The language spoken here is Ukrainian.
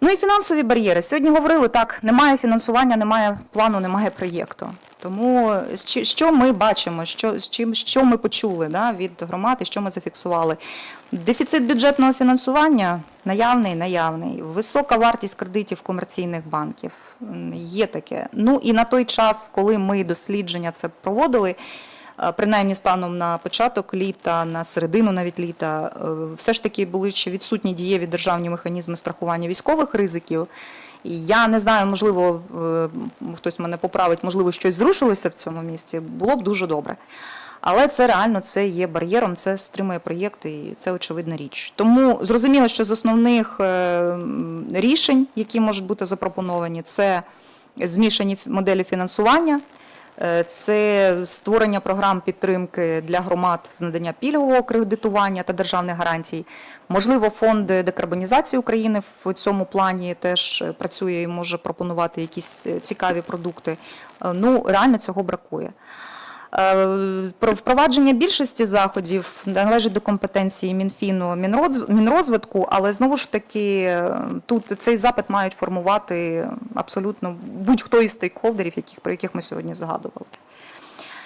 Ну і фінансові бар'єри. Сьогодні говорили так: немає фінансування, немає плану, немає проєкту. Тому що ми бачимо, що, з чим, що ми почули да, від громад і що ми зафіксували? Дефіцит бюджетного фінансування наявний, наявний. Висока вартість кредитів комерційних банків. Є таке. Ну і на той час, коли ми дослідження це проводили, принаймні станом на початок літа, на середину навіть літа, е, все ж таки були ще відсутні дієві державні механізми страхування військових ризиків. І я не знаю, можливо, е, хтось мене поправить, можливо, щось зрушилося в цьому місці, було б дуже добре. Але це реально це є бар'єром, це стримує проєкти, і це очевидна річ. Тому зрозуміло, що з основних е, рішень, які можуть бути запропоновані, це змішані моделі фінансування, е, це створення програм підтримки для громад з надання пільгового кредитування та державних гарантій. Можливо, фонд декарбонізації України в цьому плані теж е, працює і може пропонувати якісь е, цікаві продукти. Е, Ну, реально цього бракує. Е, Про впровадження більшості заходів належить до компетенції Мінфіну, Мінроз- Мінрозвитку, але знову ж таки е, тут цей запит мають формувати абсолютно будь-хто із стейкхолдерів, яких про яких ми сьогодні згадували.